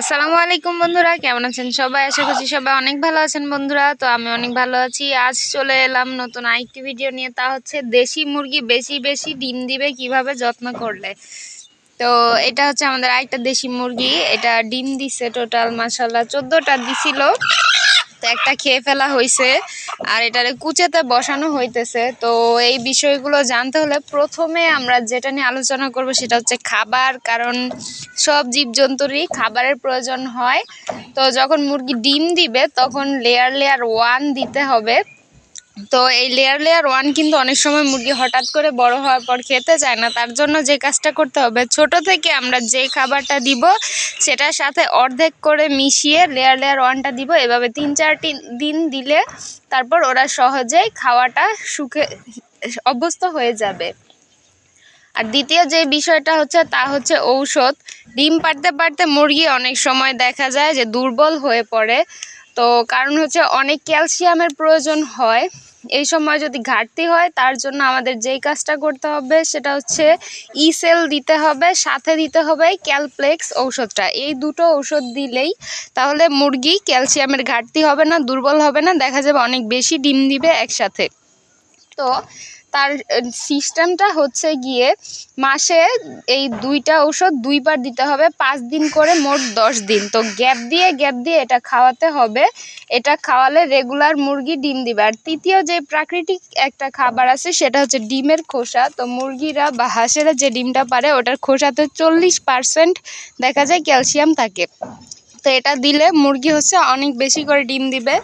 আসসালামু আলাইকুম বন্ধুরা, কেমন আছেন সবাই? আশা করছি সবাই অনেক ভালো আছেন বন্ধুরা। তো আমি অনেক ভালো আছি। আজ চলে এলাম নতুন আরেকটি ভিডিও নিয়ে। তা হচ্ছে দেশি মুরগি বেশি বেশি ডিম দিবে কীভাবে যত্ন করলে? তো এটা হচ্ছে আমাদের আরেকটা দেশি মুরগি। এটা ডিম দিছে টোটাল মাসাল্লাহ চোদ্দোটা দিছিল। তো একটা খেয়ে ফেলা হয়েছে আর এটারে কুচেতে বসানো হইতেছে। তো এই বিষয়গুলো জানতে হলে প্রথমে আমরা যেটা নিয়ে আলোচনা করব সেটা হচ্ছে খাবার, কারণ সব জীবজন্তুরই খাবারের প্রয়োজন হয়। তো যখন মুরগি ডিম দিবে, তখন লেয়ার লেয়ার ওয়ান দিতে হবে। তো এই লেয়ার লেয়ার ওয়ান কিন্তু অনেক সময় মুরগি হঠাৎ করে বড় হওয়ার পর খেতে চায় না। তার জন্য যে কাজটা করতে হবে, ছোট থেকে আমরা যে খাবারটা দিব, সেটার সাথে অর্ধেক করে মিশিয়ে লেয়ার লেয়ার ওয়ানটা দিব। এভাবে তিন চারটি দিন দিলে তারপর ওরা সহজেই খাওয়াটা সুখে অভ্যস্ত হয়ে যাবে। আর দ্বিতীয় যে বিষয়টা হচ্ছে, তা হচ্ছে ঔষধ। ডিম পাড়তে পারতে মুরগি অনেক সময় দেখা যায় যে দুর্বল হয়ে পড়ে। তো কারণ হচ্ছে অনেক ক্যালসিয়ামের প্রয়োজন হয়। এই সময় যদি ঘাটতি হয়, তার জন্য আমাদের যেই কাজটা করতে হবে সেটা হচ্ছে ইসেল দিতে হবে, সাথে দিতে হবে ক্যালপ্লেক্স ঔষধটা। এই দুটো ঔষধ দিলেই তাহলে মুরগি ক্যালসিয়ামের ঘাটতি হবে না, দুর্বল হবে না, দেখা যাবে অনেক বেশি ডিম দিবে একসাথে। তো তার সিস্টেমটা হচ্ছে গিয়ে মাসে এই দুইটা ওষুধ দুইবার দিতে হবে, পাঁচ দিন করে মোট দশ দিন। তো গ্যাপ দিয়ে গ্যাপ দিয়ে এটা খাওয়াতে হবে। এটা খাওয়ালে রেগুলার মুরগি ডিম দিবে। আর তৃতীয় যে প্রাকৃতিক একটা খাবার আছে, সেটা হচ্ছে ডিমের খোসা। তো মুরগিরা বা হাঁসেরা যে ডিমটা পারে, ওটার খোসাতে চল্লিশ পার্সেন্ট দেখা যায় ক্যালসিয়াম থাকে। তো এটা দিলে মুরগি হচ্ছে অনেক বেশি করে ডিম দিবে।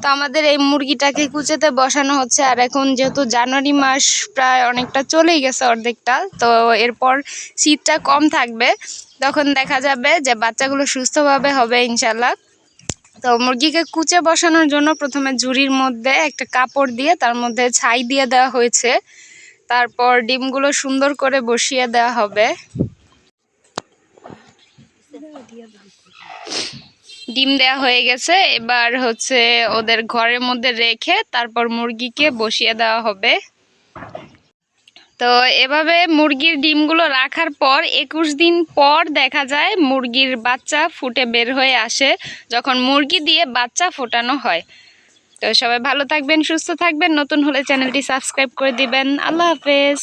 তো আমাদের এই মুরগিটাকে কুচেতে বসানো হচ্ছে। আর এখন যেহেতু জানুয়ারি মাস প্রায় অনেকটা চলেই গেছে অর্ধেকটা, তো এরপর শীতটা কম থাকবে। তখন দেখা যাবে যে বাচ্চাগুলো সুস্থভাবে হবে ইনশাল্লাহ তো মুরগিকে কুচে বসানোর জন্য প্রথমে ঝুড়ির মধ্যে একটা কাপড় দিয়ে তার মধ্যে ছাই দিয়ে দেওয়া হয়েছে। তারপর ডিমগুলো সুন্দর করে বসিয়ে দেওয়া হবে। ডিম দেওয়া হয়ে গেছে। এবার হচ্ছে ওদের ঘরের মধ্যে রেখে তারপর মুরগিকে বসিয়ে দেওয়া হবে। তো এভাবে মুরগির ডিমগুলো রাখার পর একুশ দিন পর দেখা যায় মুরগির বাচ্চা ফুটে বের হয়ে আসে, যখন মুরগি দিয়ে বাচ্চা ফোটানো হয়। তো সবাই ভালো থাকবেন, সুস্থ থাকবেন। নতুন হলে চ্যানেলটি সাবস্ক্রাইব করে দিবেন। আল্লাহ হাফেজ।